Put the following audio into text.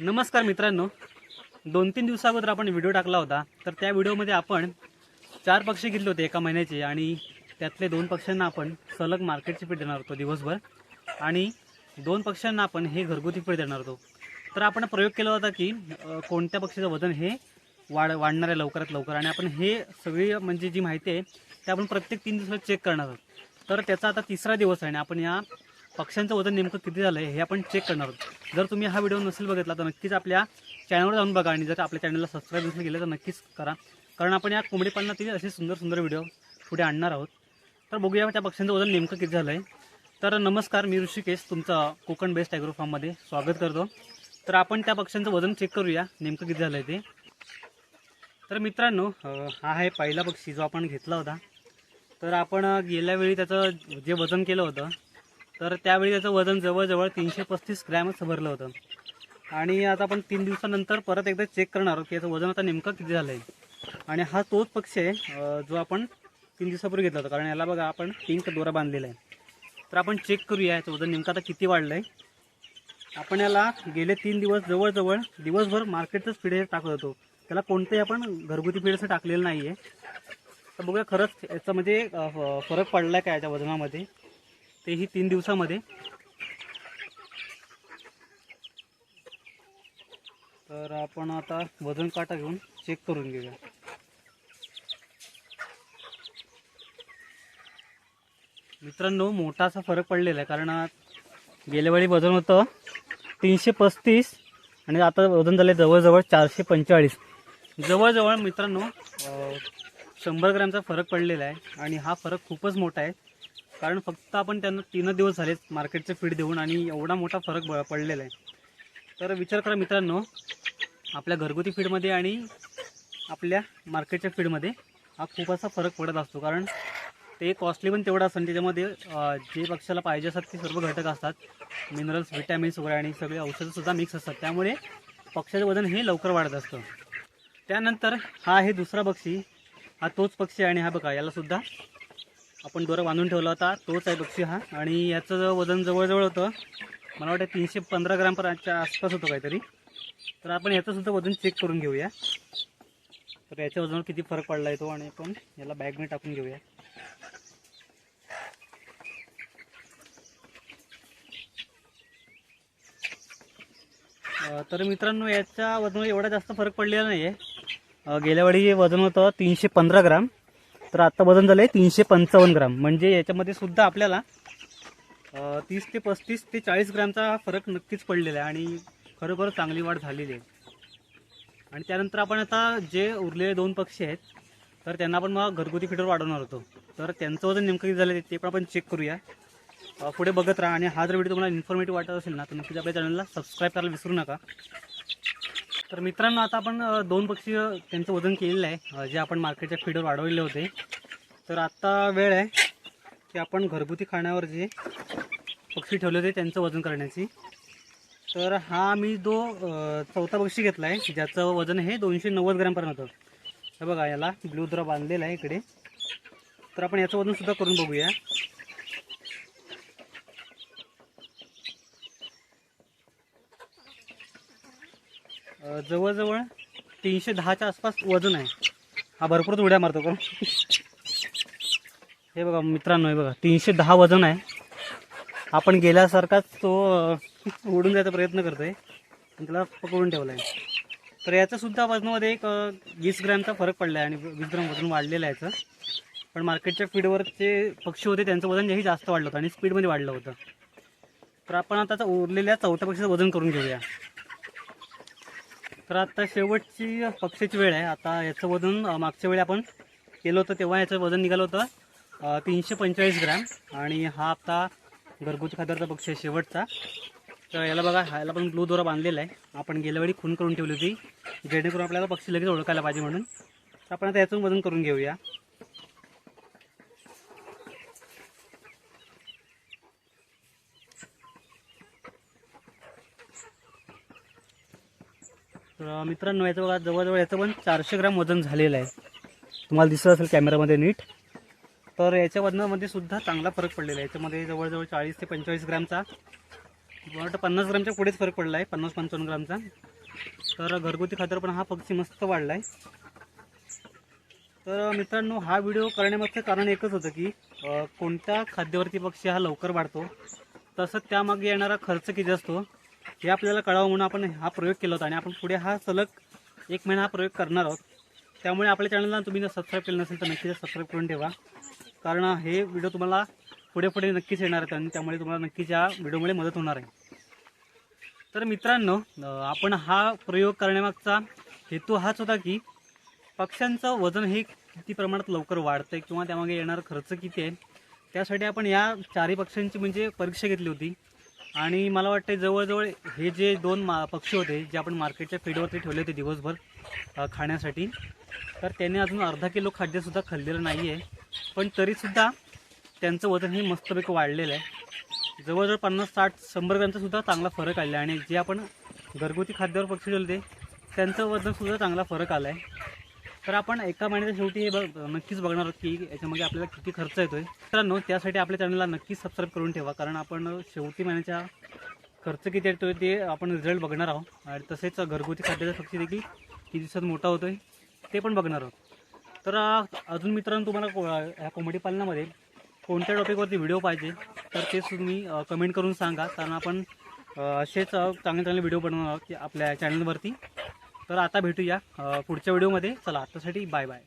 नमस्कार मित्रांनो. दोन तीन दिवसाअगोदर आपण व्हिडिओ टाकला होता. तर त्या व्हिडिओमध्ये आपण चार पक्षी घेतले होते एका महिन्याचे आणि त्यातले दोन पक्ष्यांना आपण सलग मार्केटची पीठ देणार होतो दिवसभर. आणि दोन पक्ष्यांना आपण हे घरगुती पीठ देणार होतो. तर आपण प्रयोग केला होता की कोणत्या पक्षीचं वजन हे वाढ वाढणार आहे लवकरात लवकर. आणि आपण हे सगळी म्हणजे जी माहिती आहे ते आपण प्रत्येक तीन दिवसात चेक करणार आहोत. तर त्याचा आता तिसरा दिवस आहे आणि आपण या पक्ष्यांचं वजन नेमकं किती झालं आहे हे आपण चेक करणार आहोत. जर तुम्ही हा व्हिडिओ नसेल बघितला तर नक्कीच आपल्या चॅनलवर जाऊन बघा आणि जर आपल्या चॅनलला सबस्क्राईब नसेल केलं तर नक्कीच करा. कारण आपण या कोंबडी पालनातील असे सुंदर सुंदर व्हिडिओ पुढे आणणार आहोत. तर बघूया त्या पक्ष्यांचं वजन नेमकं किती झालं आहे तर नमस्कार मी ऋषिकेश तुमचं कोकण बेस्ट ॲग्रो फार्ममध्ये स्वागत करतो. तर आपण त्या पक्ष्यांचं वजन चेक करूया नेमकं किती झालं आहे ते. तर मित्रांनो हा आहे पहिला पक्षी जो आपण घेतला होता. तर आपण गेल्यावेळी गेल्या वेळी त्याचं जे वजन केलं होतं तर त्यावेळी त्याचं वजन जवळजवळ तीनशे पस्तीस ग्रॅमच भरलं होतं. आणि आता आपण तीन दिवसानंतर परत एकदा चेक करणार आहोत की याचं वजन आता नेमकं किती झालं आहे आणि हा तोच पक्षी आहे जो आपण तीन दिवसापूर्वी घेतला होता. कारण याला बघा आपण पिंक दोरा बांधलेला आहे. तर आपण चेक करूया याचं वजन नेमकं आता किती वाढलं आहे आपण याला गेले तीन दिवस जवळजवळ दिवसभर मार्केटचंच फिडे टाकत होतो. त्याला कोणतंही आपण घरगुती पिढेचं टाकलेलं नाही आहे तर बघूया खरंच याचा म्हणजे फ- फरक पडला आहे का याच्या वजनामध्ये? तेही तीन दिवसामध्ये. तर आपण आता वजन काटा घेऊन चेक करून घेऊया. मित्रांनो मोठा असा फरक पडलेला आहे कारण गेल्या वेळी वजन होतं तीनशे पस्तीस आणि आता वजन झालं जवळजवळ चारशे पंचेचाळीस. जवळजवळ मित्रांनो शंभर ग्रॅमचा फरक पडलेला आहे आणि हा फरक खूपच मोठा आहे. कारण फक्त आपण त्यांना तीनच दिवस झालेच मार्केटचं फीड देऊन आणि एवढा मोठा फरक ब- पडलेला आहे. तर विचार करा मित्रांनो आपल्या घरगुती फीडमध्ये आणि आपल्या मार्केटच्या फीडमध्ये हा खूप असा फरक पडत असतो. कारण ते कॉस्टली पण तेवढं असतं त्याच्यामध्ये जे पक्षाला पाहिजे असतात ते सर्व घटक असतात. मिनरल्स विटॅमिन्स वगैरे आणि सगळे औषधंसुद्धा मिक्स असतात. त्यामुळे पक्षाचं वजन हे लवकर वाढत असतं. त्यानंतर हा आहे दुसरा पक्षी. हा तोच पक्षी आणि हा बघा यालासुद्धा आपण दोरा बांधून ठेवला होता. तोच आहे पक्षी हा. आणि याचं वजन जवळजवळ होतं. मला वाटतं तीनशे पंधरा ग्रामपर्यंतच्या आसपास होतं काहीतरी. तर आपण याचंसुद्धा वजन चेक करून घेऊया. तर याच्या वजनावर किती फरक पडला आहे तो आणि आपण याला बॅगने टाकून घेऊया. तर मित्रांनो याच्या वजनावर एवढा जास्त फरक पडलेला नाही आहे गेल्यावेळी वजन होतं तीनशे पंधरा ग्राम. तर आत्ता वजन झालं आहे तीनशे पंचावन्न ग्राम. म्हणजे याच्यामध्ये सुद्धा आपल्याला तीस ते पस्तीस ते चाळीस ग्रामचा फरक नक्कीच पडलेला आहे आणि खरोखर चांगली वाढ झालेली आहे. आणि त्यानंतर आपण आता जे उरलेले दोन पक्षी आहेत तर त्यांना आपण मग घरगुती फिटर वाढवणार होतो. तर त्यांचं वजन नेमकं किती झालं आहे ते पण आपण चेक करूया. पुढे बघत राहा आणि हा जर व्हिडिओ तुम्हाला इन्फॉर्मेटिव्ह वाटत असेल ना तर नक्कीच आपल्या चॅनलला सबस्क्राईब करायला विसरू नका. तर मित्रांनो आता आपण दोन पक्षी त्यांचं वजन केलेलं आहे जे आपण मार्केटच्या फीडवर वाढवलेले होते. तर आता वेळ आहे की आपण घरगुती खाण्यावर जे पक्षी ठेवले होते त्यांचं वजन करण्याची. तर हा मी जो चौथा पक्षी घेतला आहे ज्याचं वजन हे दोनशे नव्वद ग्रॅमपर्यंत होतं. हे बघा याला ब्लू द्रा बांधलेला आहे इकडे. तर आपण याचं वजनसुद्धा करून बघूया. जवळजवळ तीनशे दहाच्या आसपास वजन आहे. हा भरपूरच उड्या मारतो का? हे बघा मित्रांनो हे बघा तीनशे दहा वजन आहे. आपण गेल्यासारखाच तो उडून जायचा प्रयत्न करतोय. आणि त्याला पकडून ठेवला आहे तर याचंसुद्धा वजनामध्ये एक वीस ग्रॅमचा फरक पडला आहे आणि वीस ग्रॅम वजन वाढलेलं आहे याचं. पण मार्केटच्या फीडवरचे पक्षी होते त्यांचं वजन हेही जास्त वाढलं होतं आणि स्पीडमध्ये वाढलं होतं. तर आपण आता उरलेल्या चौथ्या पक्षीचं वजन करून घेऊया. तर आता शेवटची पक्षाची वेळ आहे. आता याचं वजन मागच्या वेळी आपण केलं होतं तेव्हा याचं वजन निघालं होतं तीनशे पंचेचाळीस ग्रॅम. आणि हा आता घरगुती खाद्याचा पक्षी आहे शेवटचा. तर याला बघा ह्याला पण ब्लू दोरा बांधलेला आहे. आपण गेल्या वेळी खून करून ठेवली होती. जेणेकरून आपल्याला पक्षी लगेच ओळखायला पाहिजे म्हणून. तर आपण आता याचं वजन करून घेऊया. तर मित्रांनो याचं बघा जवळजवळ याचं पण चारशे ग्राम वजन झालेलं आहे. तुम्हाला दिसत असेल कॅमेरामध्ये नीट. तर याच्या वजनामध्ये सुद्धा चांगला फरक पडलेला आहे. याच्यामध्ये जवळजवळ चाळीस ते पंचेचाळीस ग्रामचा वाटतं पन्नास ग्रामच्या पुढेच फरक पडला आहे पन्नास पंचावन्न ग्रामचा. तर घरगुती खातर पण हा पक्षी मस्त वाढला आहे तर मित्रांनो हा व्हिडिओ करण्यामागचं कारण एकच होतं की कोणत्या खाद्यावरती पक्षी हा लवकर वाढतो. तसंच त्यामागे येणारा खर्च किती असतो. हे आपल्याला कळावं म्हणून आपण हा प्रयोग केला होता आणि आपण पुढे हा सलग एक महिना हा प्रयोग करणार आहोत. त्यामुळे आपल्या चॅनलला तुम्ही जर सबस्क्राईब केलं नसेल तर नक्कीच सबस्क्राईब करून ठेवा. कारण हे व्हिडिओ तुम्हाला पुढे पुढे नक्कीच येणार आहेत आणि त्यामुळे तुम्हाला नक्कीच या व्हिडिओमुळे मदत होणार आहे. तर मित्रांनो आपण हा प्रयोग करण्यामागचा हेतू हाच होता की पक्ष्यांचं वजन हे किती प्रमाणात लवकर वाढतंय किंवा त्यामागे येणारा खर्च किती आहे त्यासाठी आपण या चारही पक्ष्यांची म्हणजे परीक्षा घेतली होती. आणि मला वाटते जवळजवळ हे जे दोन मा पक्षी होते जे आपण मार्केटच्या फीडवरती ठेवले होते दिवसभर खाण्यासाठी तर त्यांनी अजून अर्धा किलो खाद्यसुद्धा खाल्लेलं नाही आहे पण तरीसुद्धा त्यांचं वजन हे मस्तपैकी वाढलेलं आहे. जवळजवळ पन्नास साठ शंभर ग्रॅमचासुद्धा चांगला फरक आला आहे. आणि जे आपण घरगुती खाद्यावर पक्षी ठेवले होते त्यांचं वजनसुद्धा चांगला फरक आला आहे तर आपण एका महिन्याच्या शेवटी हे बघ नक्कीच बघणार आहोत की याच्यामध्ये आपल्याला किती खर्च येतोय. मित्रांनो त्यासाठी आपल्या चॅनलला नक्कीच सबस्क्राईब करून ठेवा कारण आपण शेवटी महिन्याच्या खर्च किती येतोय ते आपण रिझल्ट बघणार आहोत. आणि तसेच घरगुती खाद्याचा पक्षी देखील किती दिवसात मोठा होतोय ते पण बघणार आहोत. तर अजून मित्रांनो तुम्हाला को- ह्या कोंबडी पालनामध्ये कोणत्या टॉपिकवरती व्हिडिओ पाहिजे तर ते तुम्ही कमेंट करून सांगा. कारण आपण असेच चांगले चांगले व्हिडिओ बनवणार आहोत की आपल्या चॅनलवरती तर आता भेटूया पुढच्या व्हिडिओमध्ये. चला आत्तासाठी बाय बाय.